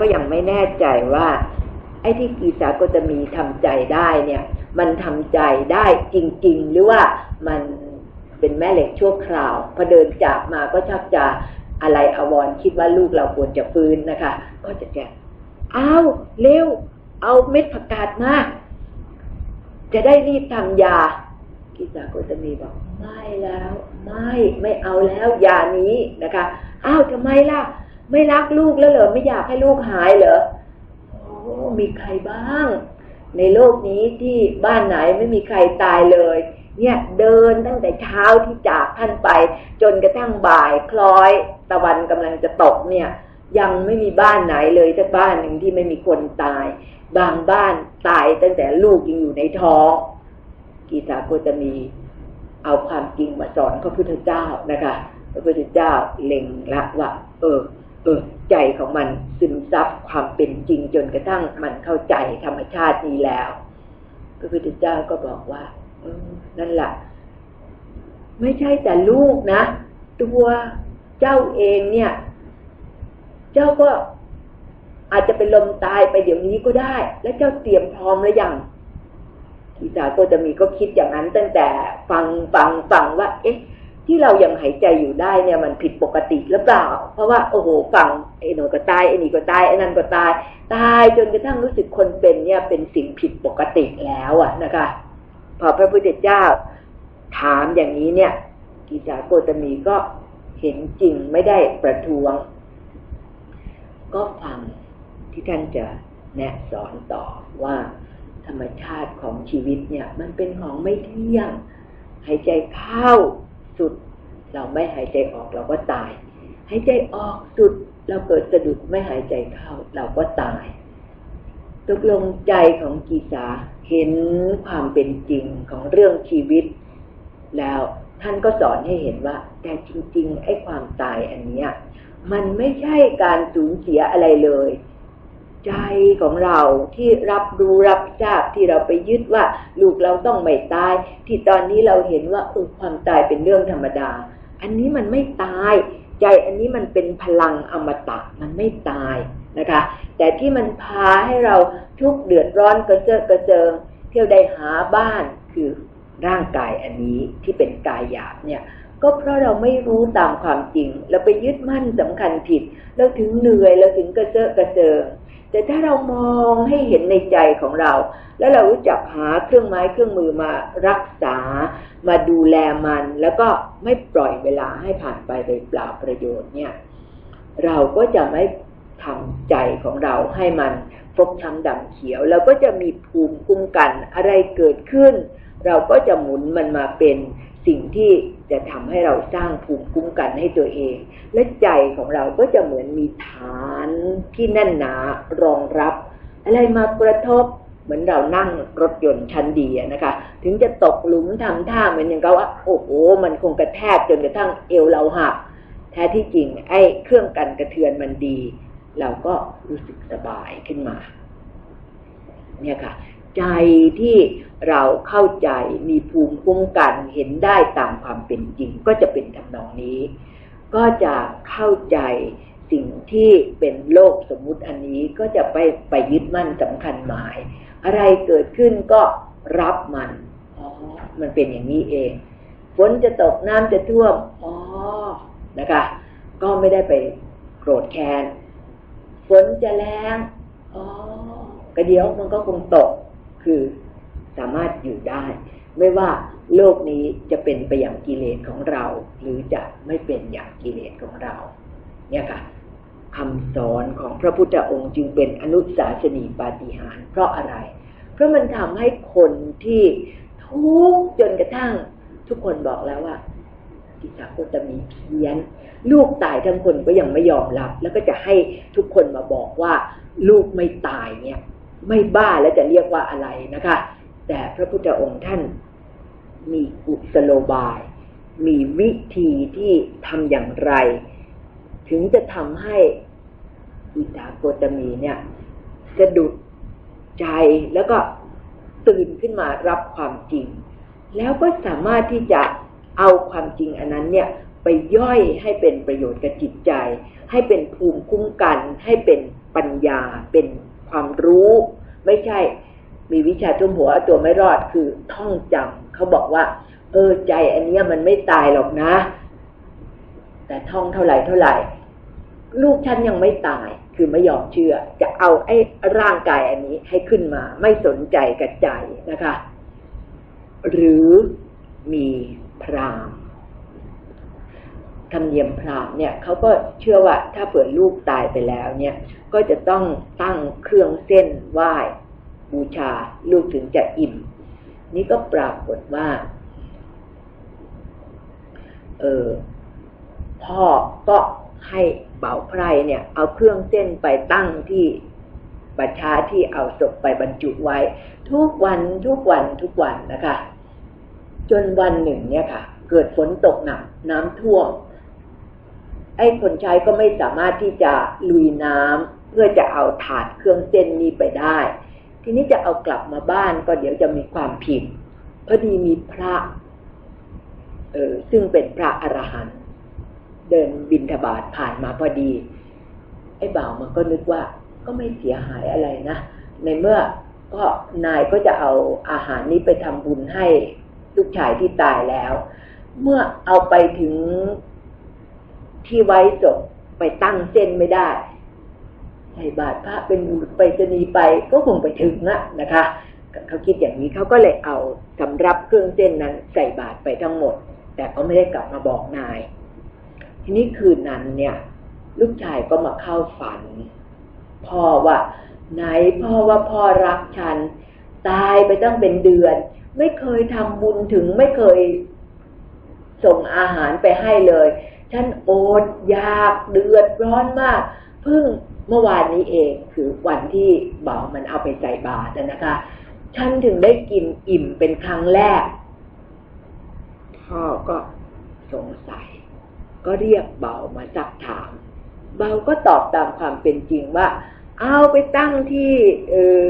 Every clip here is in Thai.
ก็ยังไม่แน่ใจว่า ไอ้ที่กีสาก็จะมีทำใจได้เนี่ย มันทำใจได้จริง ๆ หรือว่ามันเป็นแม่เหล็กชั่วคราวพอเดินจากมาก็ชักจะอะไรอาวรคิดว่าลูกเราควรจะฟื้นนะคะ ก็จะแกเอาวเร็ว เอาเม็ดผักกาดมาจะได้รีบทำยากิสาโกตมีบอก ไม่แล้ว ไม่ไม่เอาแล้วยานี้นะคะ อ้าวทำไมล่ะ ไม่รักลูกแล้วเหรอไม่อยากให้ลูกหายเหรอโอ้มีใครบ้าง ในโลกนี้ที่บ้านไหนไม่มีใครตายเลย เนี่ยเดินตั้งแต่เช้าที่จากท่านไป จนกระทั่งบ่ายคล้อยตะวันกำลังจะตกเนี่ย ยังไม่มีบ้านไหนเลยสักบ้านหนึ่งที่ไม่มีคนตาย บางบ้านตายตั้งแต่ลูกยังอยู่ในท้องกีสาโกจะมีเอาความจริงมาสอนพระพุทธเจ้านะคะพระพุทธเจ้าเล็งละว่า เออ เออใจของมันซึมซับความเป็นจริงจนกระทั่งมันเข้าใจธรรมชาตินี้แล้วพระพุทธเจ้าก็บอกว่าออนั่นแหละไม่ใช่แต่ลูกนะ ตัวเจ้าเองเนี่ย เจ้าก็อาจจะเป็นลมตายไปเดี๋ยวนี้ก็ได้ แล้วเจ้าเตรียมพร้อมหรือยังทีสาก็จะมีก็คิดอย่างนั้นตั้งแต่ฟังฟังฟังว่า เอ๊ะ ที่เรายังหายใจอยู่ได้เนี่ยมันผิดปกติหรือเปล่า เพราะว่าโอ้โหฟังไอ้หนูก็ตายไอ้นี่ก็ตายไอ้นั่นก็ตายตายจนกระทั่งรู้สึกคนเป็นเนี่ยเป็นสิ่งผิดปกติแล้วอะนะคะ พอพระพุทธเจ้าถามอย่างนี้เนี่ยกิจาโกตมีก็เห็นจริงไม่ได้ประท้วง ก็ฟังที่ท่านจะแนะสอนต่อว่าธรรมชาติของชีวิตเนี่ย มันเป็นของไม่เที่ยง หายใจเข้า สุด เราไม่หายใจออกเราก็ตาย หายใจออกสุด เราเกิดสะดุดไม่หายใจเข้าเราก็ตาย ตกลงใจของกีสาเห็นความเป็นจริงของเรื่องชีวิต แล้วท่านก็สอนให้เห็นว่า แต่จริง ๆ ไอ้ความตายอันเนี้ยมันไม่ใช่การสูญเสียอะไรเลย ใจของเราที่รับรู้รับทราบที่เราไปยึดว่าลูกเราต้องไม่ตาย ที่ตอนนี้เราเห็นว่าเออความตายเป็นเรื่องธรรมดา อันนี้มันไม่ตาย ใจอันนี้มันเป็นพลังอมตะมันไม่ตายนะคะ แต่ที่มันพาให้เราทุกข์เดือดร้อนกระเจิดกระเจิง เที่ยวได้หาบ้านคือร่างกายอันนี้ที่เป็นกายหยาบเนี่ยก็เพราะเราไม่รู้ตามความจริง เราไปยึดมั่นสำคัญผิด เราถึงเหนื่อยเราถึงกระเจาะกระเจิง แต่ถ้าเรามองให้เห็นในใจของเรา แล้วเรารู้จักหาเครื่องไม้เครื่องมือมารักษา มาดูแลมัน แล้วก็ไม่ปล่อยเวลาให้ผ่านไปโดยเปล่าประโยชน์เนี่ย เราก็จะไม่ทำใจของเราให้มันฟกช้ำดำเขียวเราก็จะมีภูมิคุ้มกันอะไรเกิดขึ้น เราก็จะหมุนมันมาเป็น สิ่งที่จะทำให้เราสร้างภูมิคุ้มกันให้ตัวเอง และใจของเราก็จะเหมือนมีฐานที่แน่นหนารองรับ อะไรมากระทบเหมือนเรานั่งรถยนต์ชั้นดีนะคะ ถึงจะตกหลุมทำท่าเหมือนอย่างกับว่า โอ้โหมันคงกระแทกจนกระทั่งเอวเราหักแท้ที่จริงไอ้เครื่องกันกระเทือนมันดี เราก็รู้สึกสบายขึ้นมา เนี่ยค่ะ ใจที่เราเข้าใจมีภูมิคุ้มกันเห็นได้ตามความเป็นจริง ก็จะเป็นทำนองนี้ ก็จะเข้าใจสิ่งที่เป็นโลกสมมุติอันนี้ก็จะไปไปยึดมั่นสำคัญหมาย อะไรเกิดขึ้นก็รับมันอ๋อมันเป็นอย่างนี้เองฝนจะตกน้ำจะท่วมอ๋อนะคะ ก็ไม่ได้ไปโกรธแค้นฝนจะแรงอ๋อกระเดียวมันก็คงตก คือสามารถอยู่ได้ ไม่ว่าโลกนี้จะเป็นไปอย่างกิเลสของเรา หรือจะไม่เป็นอย่างกิเลสของเรา เนี่ยค่ะคำสอนของพระพุทธองค์จึงเป็นอนุสาสนีปาฏิหาริย์เพราะอะไร เพราะมันทำให้คนที่ทุกข์จนกระทั่ง ทุกคนบอกแล้วว่าทิสาก็จะมีเพี้ยน ลูกตายทั้งคนก็ยังไม่ยอมรับ แล้วก็จะให้ทุกคนมาบอกว่า ลูกไม่ตายเนี่ย ไม่บ้าแล้วจะเรียกว่าอะไรนะคะ แต่พระพุทธองค์ท่านมีกุศโลบาย มีวิธีที่ทำอย่างไร ถึงจะทำให้อิตาโกตมีเนี่ยสะดุดใจแล้วก็ตื่นขึ้นมารับความจริง แล้วก็สามารถที่จะเอาความจริงอันนั้นเนี่ยไปย่อยให้เป็นประโยชน์กับจิตใจ ให้เป็นภูมิคุ้มกัน ให้เป็นปัญญาเป็น ความรู้ ไม่ใช่ มีวิชาทุ่มหัวตัวไม่รอดคือท่องจำเขาบอกว่า เออใจอันเนี้ยมันไม่ตายหรอกนะ แต่ท่องเท่าไหร่เท่าไหร่ ลูกฉันยังไม่ตาย คือไม่ยอมเชื่อ จะเอาไอ้ร่างกายอันนี้ให้ขึ้นมา ไม่สนใจกับใจนะคะ หรือมีพราหมณ์ ธรรมเนียมพราหมณ์เนี่ยเขาก็เชื่อว่าถ้าเปิดลูกตายไปแล้วเนี่ยก็จะต้องตั้งเครื่องเส้นไหว้บูชาลูกถึงจะอิ่ม นี่ก็ปรากฏว่าเออพ่อก็ให้เบาไพรเนี่ย เอาเครื่องเส้นไปตั้งที่บัญชาที่เอาศพไปบรรจุไว้ ทุกวันทุกวันทุกวันนะคะ จนวันหนึ่งเนี่ยค่ะ เกิดฝนตกหนักน้ำท่วม ไอ้คนใช้ก็ไม่สามารถที่จะลุยน้ำเพื่อจะเอาถาดเครื่องเส้นนี้ไปได้ ทีนี้จะเอากลับมาบ้านก็เดี๋ยวจะมีความผิดพอดีมีพระเออซึ่งเป็นพระอรหันต์เดินบินทบาทผ่านมาพอดี ไอ้บ่าวมันก็นึกว่าก็ไม่เสียหายอะไรนะ ในเมื่อก็นายก็จะเอาอาหารนี้ไปทำบุญให้ลูกชายที่ตายแล้ว เมื่อเอาไปถึง ที่ไว้ศพไปตั้งเส้นไม่ได้ใส่บาตรพระเป็นไปรษณีไปก็คงไปถึงนะนะคะ เขาคิดอย่างนี้เขาก็เลยเอาสำรับเครื่องเส้นนั้นใส่บาตรไปทั้งหมด แต่ก็ไม่ได้กลับมาบอกนาย ทีนี้คืนนั้นเนี่ย ลูกชายก็มาเข้าฝัน พ่อว่า ไหนพ่อว่าพ่อรักฉัน ตายไปตั้งเป็นเดือน ไม่เคยทำบุญถึงไม่เคยส่งอาหารไปให้เลย ฉันโอดอยากเดือดร้อนมาก เพิ่งเมื่อวานนี้เองคือวันที่บ่าวมันเอาไปใส่บาตรนะนะคะ ฉันถึงได้กินอิ่มเป็นครั้งแรก พ่อก็สงสัย ก็เรียกเบามาสักถาม เบาก็ตอบตามความเป็นจริงว่า เอาไปตั้งที่เออ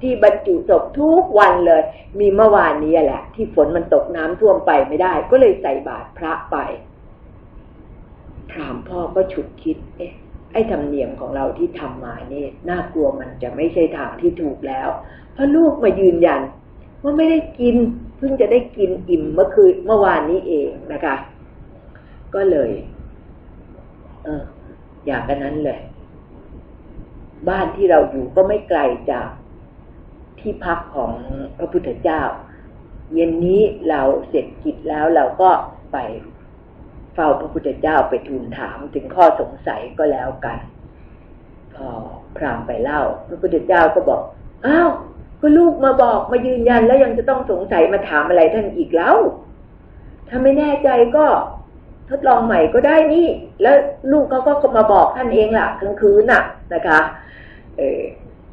ที่บรรจุศพทุกวันเลย มีเมื่อวานนี้แหละ ที่ฝนมันตกน้ำท่วมไปไม่ได้ ก็เลยใส่บาตรพระไป ถามพ่อก็ฉุดคิด เอ๊ะ ไอ้ธรรมเนียมของเราที่ทำมานี่น่ากลัวมันจะไม่ใช่ทางที่ถูกแล้ว เพราะลูกมายืนยัน ว่าไม่ได้กิน เพิ่งจะได้กินอิ่มเมื่อคืนเมื่อวานนี้เองนะคะ ก็เลย เออ อยากกันนั้นเลย บ้านที่เราอยู่ก็ไม่ไกลจากที่พักของพระพุทธเจ้า เย็นนี้เราเสร็จกิจแล้วเราก็ไป เฝ้าพระพุทธเจ้าไปทูลถามถึงข้อสงสัยก็แล้วกัน พอพรามไปเล่า พระพุทธเจ้าก็บอกอ้าวก็ลูกมาบอกมายืนยันแล้วยังจะต้องสงสัยมาถามอะไรท่านอีกแล้วถ้าไม่แน่ใจก็ทดลองใหม่ก็ได้นี่ แล้วลูกเขาก็มาบอกท่านเองล่ะกลางคืนน่ะนะคะเออ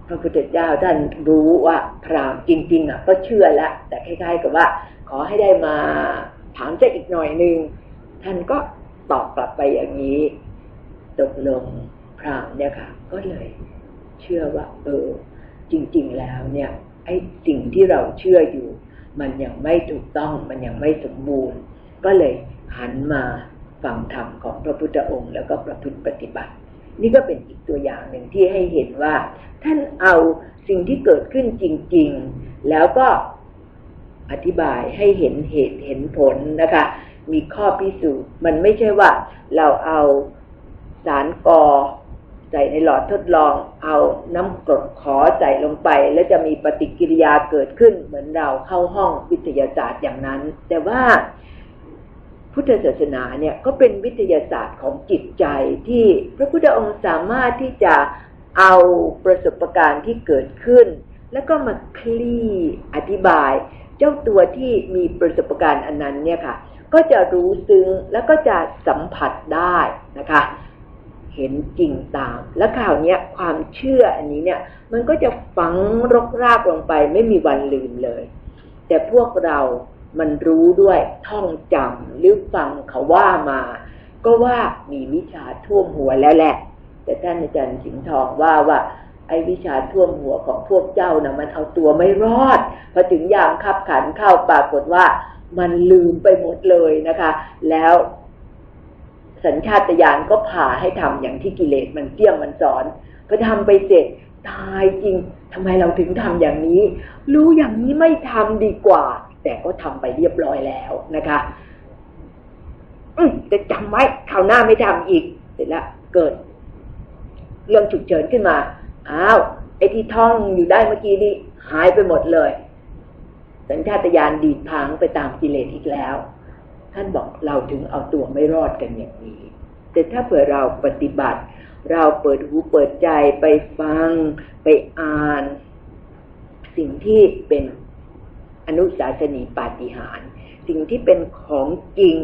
พระพุทธเจ้าท่านรู้ว่าพราหมณ์จริง ๆ อะ ก็เชื่อแล้วแต่คล้ายๆกับว่า ขอให้ได้มาถามจะอีกหน่อยหนึ่ง ท่านก็ตอบกลับไปอย่างนี้ ตกลงพรามเนี่ยค่ะ ก็เลยเชื่อว่า เออ จริง ๆ แล้วเนี่ย ไอ้สิ่งที่เราเชื่ออยู่ มันยังไม่ถูกต้องมันยังไม่สมบูรณ์ ก็เลยหันมาฟังธรรมของพระพุทธองค์ แล้วก็ประพฤติปฏิบัติ นี่ก็เป็นอีกตัวอย่างหนึ่งที่ให้เห็นว่า ท่านเอาสิ่งที่เกิดขึ้นจริง ๆ แล้วก็อธิบายให้เห็นเหตุเห็นผลนะคะ มีข้อพิสูจน์ มันไม่ใช่ว่าเราเอาสารกอใส่ในหลอดทดลอง เอาน้ำกรดขอใส่ลงไป แล้วจะมีปฏิกิริยาเกิดขึ้น เหมือนเราเข้าห้องวิทยาศาสตร์อย่างนั้น แต่ว่าพุทธศาสนาเนี่ยก็เป็นวิทยาศาสตร์ของจิตใจที่พระพุทธองค์สามารถที่จะเอาประสบการณ์ที่เกิดขึ้น แล้วก็มาคลี่อธิบาย เจ้าตัวที่มีประสบการณ์อันนั้นเนี่ยค่ะ ก็จะรู้ซึ้งแล้วก็จะสัมผัสได้นะคะ เห็นจริงตาม และข่าวนี้ความเชื่ออันนี้เนี่ย มันก็จะฝังรกรากลงไปไม่มีวันลืมเลย แต่พวกเรามันรู้ด้วยท่องจำหรือฟังเขาว่ามา ก็ว่ามีวิชาท่วมหัวแล้วแหละ แต่ท่านอาจารย์สิงห์ทองว่าว่า ไอ้วิชาท่วมหัวของพวกเจ้านะมันเอาตัวไม่รอดพอถึงยามขับขันเข้าปรากฏว่ามันลืมไปหมดเลยนะคะ แล้วสัญชาตญาณก็พาให้ทำอย่างที่กิเลสมันเกี้ยงมันสอนพอทำไปเสร็จตายจริงทำไมเราถึงทำอย่างนี้ รู้อย่างนี้ไม่ทำดีกว่า แต่ก็ทำไปเรียบร้อยแล้วนะคะ อืมจะจำไว้คราวหน้าไม่ทำอีก เสร็จแล้วเกิด เรื่องฉุกเฉินขึ้นมา อ้าวไอ้ที่ท่องอยู่ได้เมื่อกี้นี้หายไปหมดเลย สัญชาตญาณดีดพังไปตามกิเลสอีกแล้ว ท่านบอกเราถึงเอาตัวไม่รอดกันอย่างนี้ แต่ถ้าเผื่อเราปฏิบัติ เราเปิดหูเปิดใจไปฟัง ไปอ่าน สิ่งที่เป็นอนุสาสนีปาฏิหาริย์สิ่งที่เป็นของจริง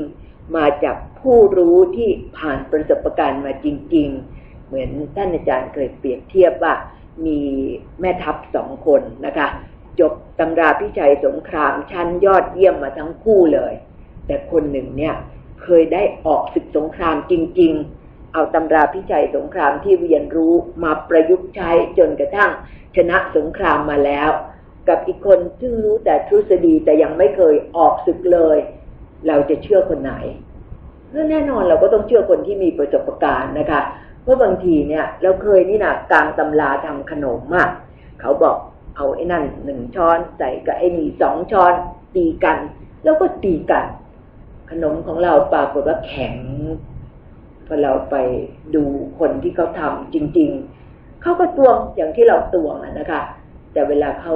มาจากผู้รู้ที่ผ่านประสบการณ์มาจริง ๆ เหมือนท่านอาจารย์เคยเปรียบเทียบว่ามีแม่ทัพสองคนนะคะ จบตำราพิชัยสงครามชั้นยอดเยี่ยมมาทั้งคู่เลย แต่คนหนึ่งเนี่ยเคยได้ออกศึกสงครามจริง ๆ เอาตำราพิชัยสงครามที่เรียนรู้มาประยุกต์ใช้จนกระทั่งชนะสงครามมาแล้ว กับอีกคนซึ่งรู้แต่ทฤษฎีแต่ยังไม่เคยออกศึกเลย เราจะเชื่อคนไหนแน่นอนเราก็ต้องเชื่อคนที่มีประสบการณ์นะคะ เพราะบางทีเนี่ย เราเคยนี่นะกลางตำราทำขนมอะเขาบอกเอาไอ้นั่นหนึ่งช้อนใส่กับไอ้นี่สองช้อนตีกัน แล้วก็ตีกัน ขนมของเราปรากฏว่าแข็งพอเราไปดูคนที่เขาทำจริง ๆเขาก็ตวงอย่างที่เราตวงอะนะคะ แต่เวลาเขา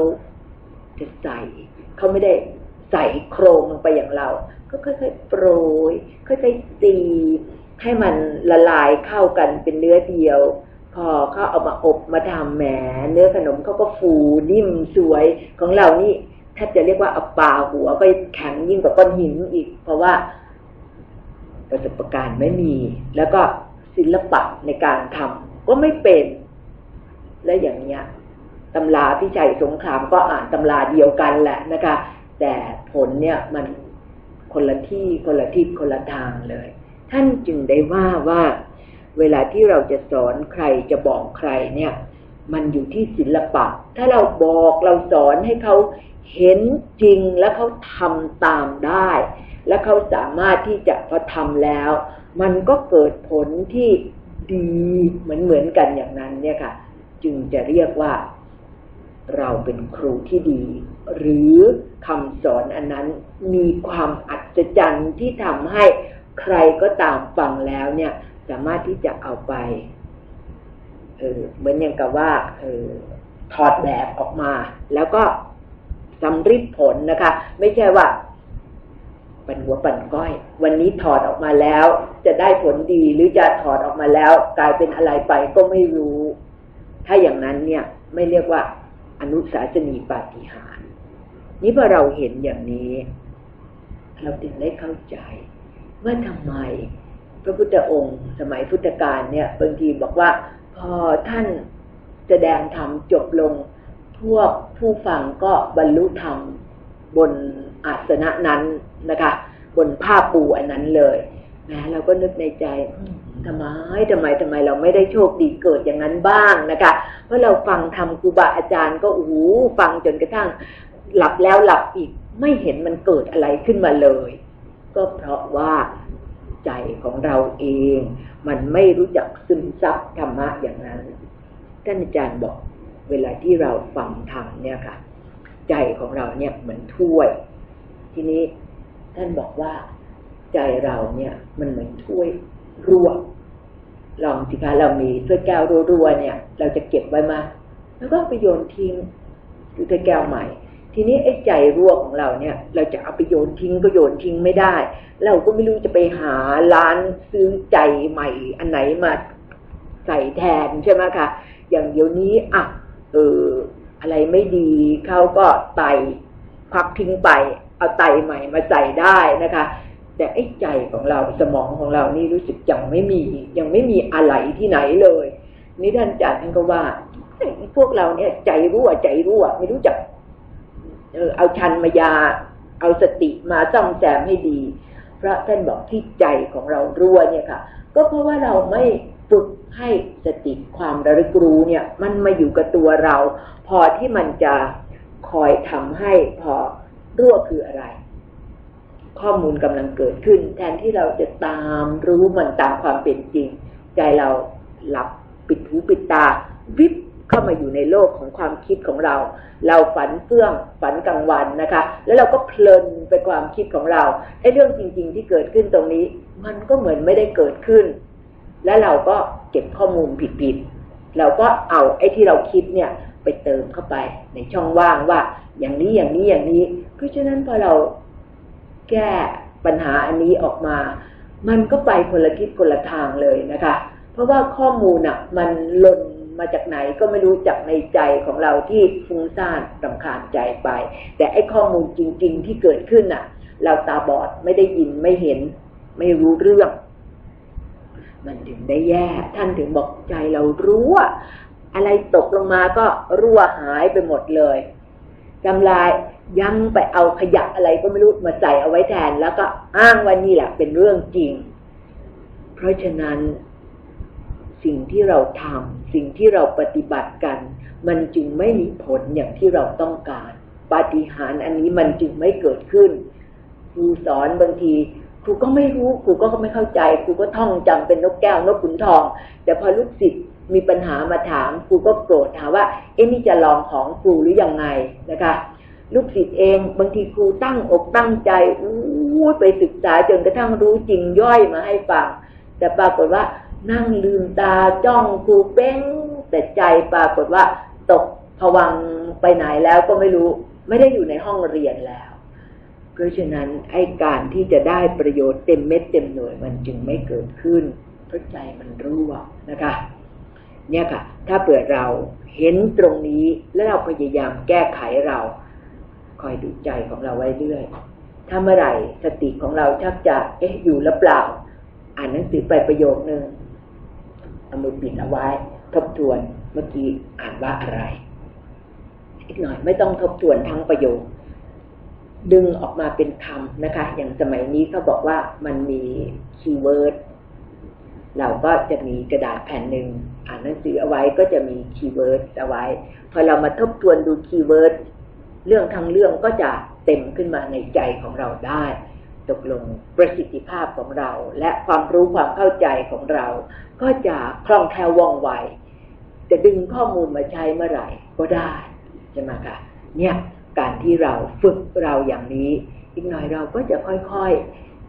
จะใส่เขาไม่ได้ใส่โครงลงไปอย่างเรา ก็ค่อยๆโปรยค่อยๆตี ให้มันละลายเข้ากันเป็นเนื้อเดียว พอเขาเอามาอบมาทำแหมเนื้อขนมเขาก็ฟูนิ่มสวยของเรานี่ถ้าจะเรียกว่าเอาปลาหัวก็แข็งยิ่งกว่าก้อนหินอีก เพราะว่าประสบการณ์ไม่มี แล้วก็ศิลปะในการทำก็ไม่เป็น และอย่างเนี้ยตำราพิชัยสงครามก็อ่านตำราเดียวกันแหละนะคะ แต่ผลเนี่ยมันคนละที่คนละทิศคนละทางเลย ท่านจึงได้ว่าว่า เวลาที่เราจะสอนใครจะบอกใครเนี่ย มันอยู่ที่ศิลปะ ถ้าเราบอกเราสอนให้เขาเห็นจริงแล้วเขาทำตามได้ และเขาสามารถที่จะพอทำแล้ว มันก็เกิดผลที่ดีเหมือนเหมือนกันอย่างนั้นเนี่ยค่ะ จึงจะเรียกว่าเราเป็นครูที่ดี หรือคำสอนอันนั้นมีความอัศจรรย์ที่ทำให้ ใครก็ตามฟังแล้วเนี่ย สามารถที่จะเอาไปเออเหมือนอย่างกับว่าเออถอดแบบออกมา แล้วก็สำริดผลนะคะ ไม่ใช่ว่าปั่นหัวปั่นก้อย วันนี้ถอดออกมาแล้ว จะได้ผลดีหรือจะถอดออกมาแล้ว กลายเป็นอะไรไปก็ไม่รู้ ถ้าอย่างนั้นเนี่ย ไม่เรียกว่า อนุสาสนีปาฏิหาริย์นี่พอเราเห็นอย่างนี้ เราถึงได้เข้าใจ ว่าทำไม พระพุทธองค์สมัยพุทธกาลเนี่ยบางทีบอกว่า พอท่านแสดงธรรมจบลง พวกผู้ฟังก็บรรลุธรรมบนอาสนะนั้นนะคะ บนผ้าปูอันนั้นเลยนะเราก็นึกในใจทำไมทำไมทำไมเราไม่ได้โชคดีเกิดอย่างนั้นบ้างนะคะ เพราะเราฟังทำครูบาอาจารย์ก็โอ้โหฟังจนกระทั่ง หลับแล้วหลับอีกไม่เห็นมันเกิดอะไรขึ้นมาเลย ก็เพราะว่าใจของเราเอง มันไม่รู้จักซึมซับธรรมะอย่างนั้น ท่านอาจารย์บอกเวลาที่เราฟังธรรมเนี่ยค่ะ ใจของเราเนี่ยเหมือนถ้วย ทีนี้ท่านบอกว่าใจเราเนี่ย มันเหมือนถ้วยรั่วลองสิคะเรามีถ้วยแก้วรั่วๆเนี่ย เราจะเก็บไว้มาแล้วก็ไปโยนทิ้งดูถ้วยแก้วใหม่ ทีนี้ไอ้ใจรั่วของเราเนี่ย เราจะเอาไปโยนทิ้งก็โยนทิ้งไม่ได้ เราก็ไม่รู้จะไปหาร้านซื้อใจใหม่ อันไหนมาใส่แทนใช่ไหมคะอย่างเดี๋ยวนี้อะเอออะไรไม่ดีเขาก็ไตควักทิ้งไป เอาไตใหม่มาใส่ได้นะคะ แต่ไอ้ใจของเราสมองของเรานี่รู้สึกยังไม่มียังไม่มีอะไรที่ไหนเลยนี่ท่านอาจารย์ท่านก็ว่าพวกเราเนี่ยใจรั่วใจรั่วไม่รู้จัก เออเอาชันมายา เอาสติมาซ่อมแซมให้ดี พระท่านบอกที่ใจของเรารั่วเนี่ยค่ะ ก็เพราะว่าเราไม่ฝึกให้สติความระลึกรู้เนี่ย มันมาอยู่กับตัวเรา พอที่มันจะคอยทำให้พอรั่วคืออะไร ข้อมูลกำลังเกิดขึ้น แทนที่เราจะตามรู้มันตามความเป็นจริง ใจเราหลับปิดหูปิดตาวิบ เข้ามาอยู่ในโลกของความคิดของเรา เราฝันเฟื่องฝันกลางวันนะคะ แล้วเราก็เพลินไปความคิดของเราไอ้เรื่องจริง ๆ ที่เกิดขึ้นตรงนี้ มันก็เหมือนไม่ได้เกิดขึ้น และเราก็เก็บข้อมูลผิดๆเราก็เอาไอ้ที่เราคิดเนี่ยไปเติมเข้าไปในช่องว่างว่า อย่างนี้อย่างนี้อย่างนี้ เพราะฉะนั้นพอเราแก้ปัญหาอันนี้ออกมา มันก็ไปคนละทิศคนละทางเลยนะคะ เพราะว่าข้อมูลอะมันหล่น มาจากไหนก็ไม่รู้จากในใจของเราที่ฟุ้งซ่านรำคาญใจไป แต่ไอ้ข้อมูลจริง ๆ ที่เกิดขึ้นอะ เราตาบอดไม่ได้ยินไม่เห็น ไม่รู้เรื่อง มันถึงได้แย่ ท่านถึงบอกใจเรารู้ว่าอะไรตกลงมาก็รั่วหายไปหมดเลยจำลายยังไปเอาขยะอะไรก็ไม่รู้มาใส่เอาไว้แทน แล้วก็อ้างว่านี่แหละเป็นเรื่องจริง เพราะฉะนั้นสิ่งที่เราทำ สิ่งที่เราปฏิบัติกัน มันจึงไม่มีผลอย่างที่เราต้องการปาฏิหาริย์อันนี้มันจึงไม่เกิดขึ้นครูสอนบางทีครูก็ไม่รู้ครูก็ไม่เข้าใจครูก็ท่องจำเป็นนกแก้วนกขุนทอง แต่พอลูกศิษย์มีปัญหามาถามครูก็โกรธถามว่า เอ๊ะนี่จะลองของครูหรือยังไงนะคะ ลูกศิษย์เองบางทีครูตั้งอกตั้งใจอู้ไปศึกษาจนกระทั่งรู้จริงย่อยมาให้ฟังแต่ปรากฏว่า นั่งลืมตาจ้องครูเป้งแต่ใจปรากฏว่า ตกผวังไปไหนแล้วก็ไม่รู้ ไม่ได้อยู่ในห้องเรียนแล้ว เพราะฉะนั้นไอ้การที่จะได้ประโยชน์เต็มเม็ดเต็มหน่วยมันจึงไม่เกิดขึ้นเพราะใจมันรั่วนะคะ เนี่ยค่ะ ถ้าเปิดเราเห็นตรงนี้แล้วเราพยายามแก้ไขเราคอยดูใจของเราไว้เรื่อยถ้าเมื่อไหร่สติของเราชักจะเอ๊ะอยู่หรือเปล่า อ่านหนังสือไปประโยคนึง เอามือปิดเอาไว้ ทบทวนเมื่อกี้อ่านว่าอะไร อีกหน่อยไม่ต้องทบทวนทั้งประโยค ดึงออกมาเป็นคำนะคะ อย่างสมัยนี้เขาบอกว่ามันมีคีย์เวิร์ดเราก็จะมีกระดาษแผ่นหนึ่งอ่านหนังสือเอาไว้ก็จะมีคีย์เวิร์ดเอาไว้ พอเรามาทบทวนดูคีย์เวิร์ดเรื่องทั้งเรื่องก็จะเต็มขึ้นมาในใจของเราได้ ตกลงประสิทธิภาพของเรา และความรู้ความเข้าใจของเรา ก็จะคล่องแคล่วว่องไวจะดึงข้อมูลมาใช้เมื่อไหร่ก็ได้ใช่ไหมคะเนี่ยการที่เราฝึกเราอย่างนี้ อีกหน่อยเราก็จะค่อย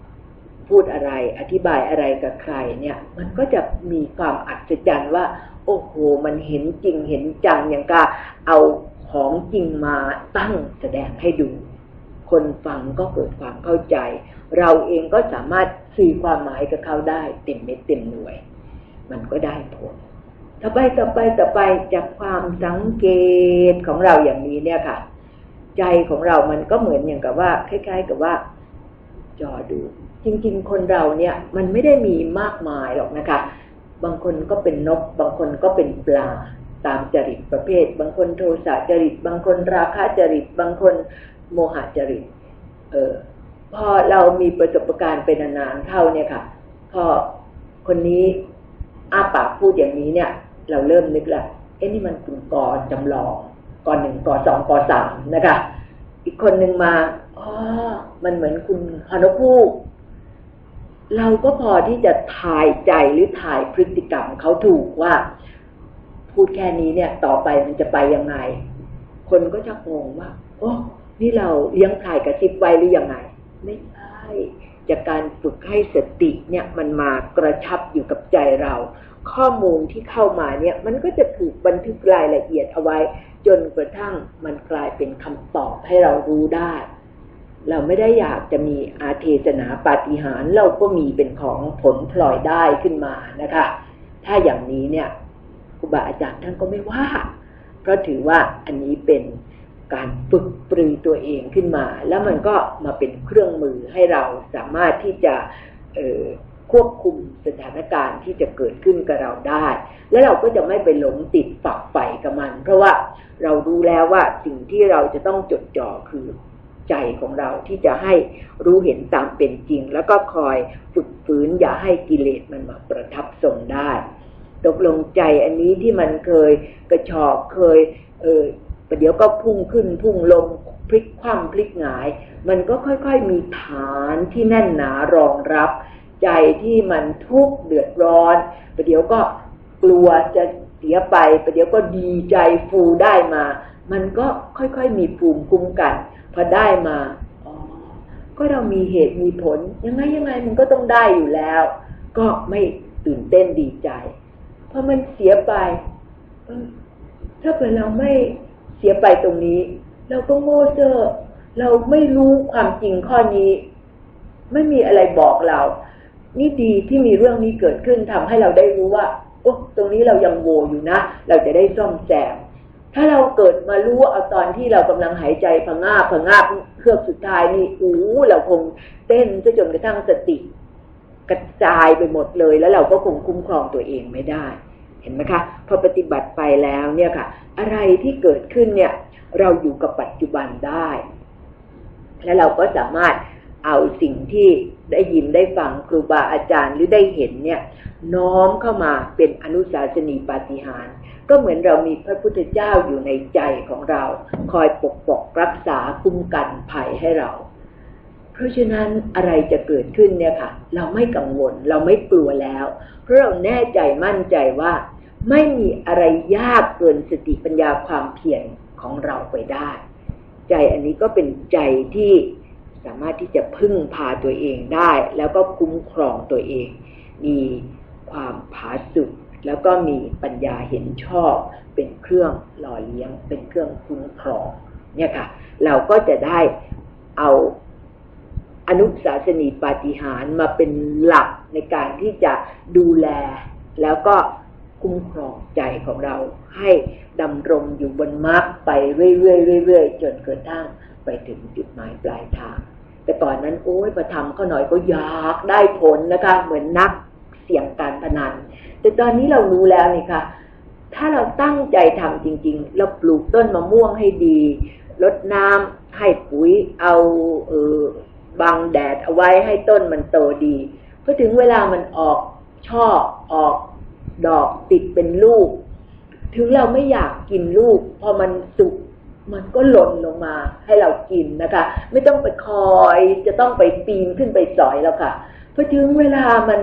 ๆพูดอะไรอธิบายอะไรกับใครเนี่ย มันก็จะมีความอัศจรรย์ว่า โอ้โหมันเห็นจริงเห็นจังอย่างกาเอาของจริงมาตั้งแสดงให้ดู คนฟังก็เกิดความเข้าใจ เราเองก็สามารถสื่อความหมายกับเขาได้เต็มเม็ดเต็มหน่วย มันก็ได้ผลต่อไปต่อไปต่อไปจากความสังเกตของเราอย่างนี้เนี่ยค่ะ ใจของเรามันก็เหมือนอย่างกับว่า คล้าย ๆ กับว่า จอดู จริง ๆ คนเราเนี่ย มันไม่ได้มีมากมายหรอกนะคะ บางคนก็เป็นนก บางคนก็เป็นปลาตามจริตประเภท บางคนโทสะจริต บางคนราคะจริต บางคน โมหะจริต เออ พอเรามีประสบการณ์เป็นนานๆเข้าเนี่ยค่ะ พอคนนี้อ้าปากพูดอย่างนี้เนี่ย เราเริ่มนึกละเอ้นี่มันคุณกอจำลองกอหนึ่งกอสองกอสามนะคะ อีกคนหนึ่งมาอ๋อมันเหมือนคุณพานุภูเราก็พอที่จะถ่ายใจหรือถ่ายพฤติกรรมเขาถูกว่า พูดแค่นี้เนี่ย ต่อไปมันจะไปยังไง คนก็จะงงว่า โอ้ นี่เราเลี้ยงถ่ายกระซิบไว้หรือยังไง ไม่ใช่จากการฝึกให้สติเนี่ยมันมากระชับอยู่กับใจเรา ข้อมูลที่เข้ามาเนี่ยมันก็จะถูกบันทึกรายละเอียดเอาไว้ จนกระทั่งมันกลายเป็นคำตอบให้เรารู้ได้ เราไม่ได้อยากจะมีอาเทศนาปาฏิหาริย์เราก็มีเป็นของผลพลอยได้ขึ้นมานะคะ ถ้าอย่างนี้เนี่ยครูบาอาจารย์ท่านก็ไม่ว่า เพราะถือว่าอันนี้เป็น การฝึกปรือตัวเองขึ้นมา แล้วมันก็มาเป็นเครื่องมือให้เราสามารถที่จะควบคุมสถานการณ์ที่จะเกิดขึ้นกับเราได้ และเราก็จะไม่ไปหลงติดฝักใฝ่กับมัน เพราะว่าเรารู้แล้วว่าสิ่งที่เราจะต้องจดจ่อคือใจของเราที่จะให้รู้เห็นตามเป็นจริง แล้วก็คอยฝึกฝืนอย่าให้กิเลสมันมาประทับทรงได้ ตกลงใจอันนี้ที่มันเคยกระชอกเคยเออ ประเดี๋ยวก็พุ่งขึ้นพุ่งลงพลิกคว่ำพลิกหงาย มันก็ค่อยๆมีฐานที่แน่นหนารองรับ ใจที่มันทุกข์เดือดร้อน ประเดี๋ยวก็กลัวจะเสียไป ประเดี๋ยวก็ดีใจฟูได้มา มันก็ค่อยๆมีภูมิคุ้มกัน พอได้มาอ๋อก็เรามีเหตุมีผล ยังไงยังไงมันก็ต้องได้อยู่แล้ว ก็ไม่ตื่นเต้นดีใจพอมันเสียไปถ้าเกิดเราไม่ เสียไปตรงนี้ เราก็โง่เซ่อเราไม่รู้ความจริงข้อนี้ ไม่มีอะไรบอกเรา นี่ดีที่มีเรื่องนี้เกิดขึ้นทำให้เราได้รู้ว่าโอ้ตรงนี้เรายังโวอยู่นะ เราจะได้ซ่อมแซมถ้าเราเกิดมารู้เอาตอนที่เรากำลังหายใจผงาบผงาบเครือบสุดท้ายนี่อู้เราคงเต้นซะจนกระทั่งสติ กระจายไปหมดเลย แล้วเราก็คงคุ้มครองตัวเองไม่ได้ เห็นไหมคะพอปฏิบัติไปแล้วเนี่ยค่ะ อะไรที่เกิดขึ้นเนี่ย เราอยู่กับปัจจุบันได้ และเราก็สามารถเอาสิ่งที่ได้ยินได้ฟังครูบาอาจารย์หรือได้เห็นเนี่ย น้อมเข้ามาเป็นอนุสาสนีปาฏิหาริย์ก็เหมือนเรามีพระพุทธเจ้าอยู่ในใจของเรา คอยปกปกรักษาคุ้มกันภัยให้เรา เพราะฉะนั้นอะไรจะเกิดขึ้นเนี่ยค่ะ เราไม่กังวลเราไม่กลัวแล้ว เพราะเราแน่ใจมั่นใจว่า ไม่มีอะไรยากเกินสติปัญญาความเพียรของเราไปได้ ใจอันนี้ก็เป็นใจที่สามารถที่จะพึ่งพาตัวเองได้ แล้วก็คุ้มครองตัวเอง มีความผาสุกแล้วก็มีปัญญาเห็นชอบ เป็นเครื่องหล่อเลี้ยง เป็นเครื่องคุ้มครองเนี่ยค่ะ เราก็จะได้เอา อนุสาสนีปาฏิหาริย์มาเป็นหลักในการที่จะดูแล แล้วก็คุ้มครองใจของเราให้ดำรงอยู่บนมรรคไปเรื่อยๆเว่ยๆจนกระทั่งไปถึงจุดหมายปลายทาง แต่ก่อนนั้นโอ้ยประทำเขาหน่อยก็อยากได้ผลนะคะ เหมือนนักเสี่ยงการพนัน แต่ตอนนี้เรารู้แล้วนี่ค่ะ ถ้าเราตั้งใจทำจริง ๆ เราปลูกต้นมะม่วงให้ดีรดน้ำให้ปุ๋ยเอาเออ บังแดดเอาไว้ให้ต้นมันโตดีพอถึงเวลามันออกช่อออกดอกติดเป็นลูก ถึงเราไม่อยากกินลูก พอมันสุกมันก็หล่นลงมาให้เรากินนะคะ ไม่ต้องไปคอยจะต้องไปปีนขึ้นไปสอยแล้วค่ะพอถึงเวลามัน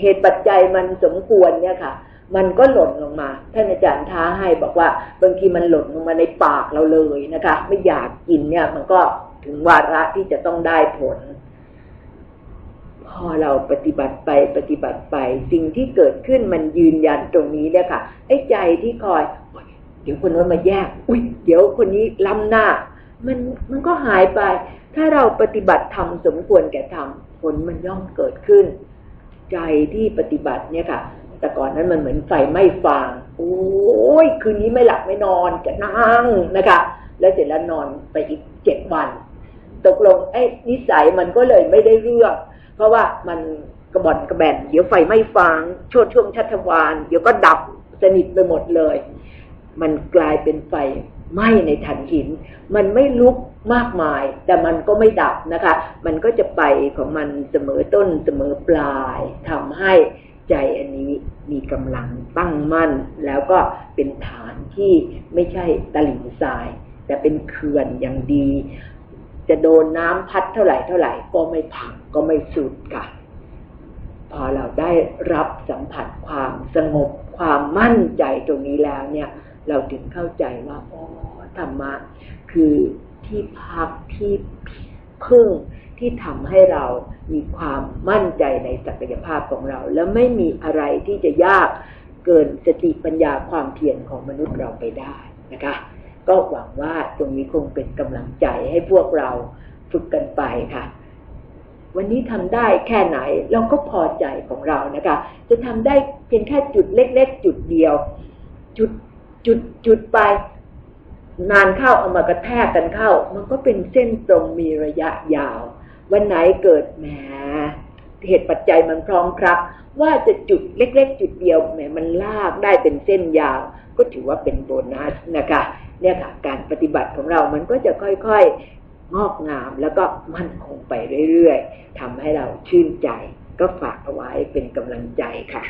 เหตุปัจจัยมันสมควรเนี่ยค่ะ มันก็หล่นลงมาท่านอาจารย์ท้าให้บอกว่าบางทีมันหล่นลงมาในปากเราเลยนะคะ ไม่อยากกินเนี่ยมันก็ ถึงวาระที่จะต้องได้ผล พอเราปฏิบัติไปปฏิบัติไป สิ่งที่เกิดขึ้นมันยืนยันตรงนี้เนี่ยค่ะ ไอ้ใจที่คอยเดี๋ยวคนนั้นมาแยก อุ้ยเดี๋ยวคนนี้ล้ำหน้า มันมันก็หายไป ถ้าเราปฏิบัติทำสมควรแก่ทำผลมันย่อมเกิดขึ้น ใจที่ปฏิบัติเนี่ยค่ะ แต่ก่อนนั้นมันเหมือนไฟไม่ฟางโอ้ยคืนนี้ไม่หลับไม่นอนจะนั่งนะคะ แล้วเสร็จแล้วนอนไปอีกเจ็ดวัน ตกลงไอ้นิสัยมันก็เลยไม่ได้เรื่อง เพราะว่ามันกระบอนกระแบนเดี๋ยวไฟไม่ฟางช่วงช่วงชัชวานเดี๋ยวก็ดับสนิทไปหมดเลย มันกลายเป็นไฟไหม้ในถ่านหิน มันไม่ลุกมากมาย แต่มันก็ไม่ดับนะคะ มันก็จะไปของมันเสมอต้นเสมอปลายทำให้ใจอันนี้มีกำลังตั้งมั่น แล้วก็เป็นฐานที่ไม่ใช่ตลิ่งทราย แต่เป็นเขื่อนอย่างดี จะโดนน้ำพัดเท่าไหร่เท่าไหร่ก็ไม่พังก็ไม่สุดค่ะ พอเราได้รับสัมผัสความสงบความมั่นใจตรงนี้แล้วเนี่ย เราถึงเข้าใจว่าอ๋อธรรมะคือที่พักที่พึ่งที่ทำให้เรามีความมั่นใจในศักยภาพของเรา แล้วไม่มีอะไรที่จะยากเกินสติปัญญาความเพียรของมนุษย์เราไปได้นะคะ ก็หวังว่าตรงนี้คงเป็นกำลังใจให้พวกเราฝึกกันไปค่ะ วันนี้ทำได้แค่ไหนเราก็พอใจของเรานะคะ จะทำได้เพียงแค่จุดเล็ก ๆ จุดเดียว จุดจุดจุดไปนานเข้าเอามากระแทกกันเข้า มันก็เป็นเส้นตรงมีระยะยาว วันไหนเกิดแหมเหตุปัจจัยมันพร้อมครับว่าจะจุดเล็ก ๆ จุดเดียวแหมมันลากได้เป็นเส้นยาว ก็ถือว่าเป็นโบนัสนะคะ เนี่ยค่ะการปฏิบัติของเรามันก็จะค่อยๆ งอกงามแล้วก็มั่นคงไปเรื่อยๆทำให้เราชื่นใจ ก็ฝากเอาไว้เป็นกำลังใจค่ะ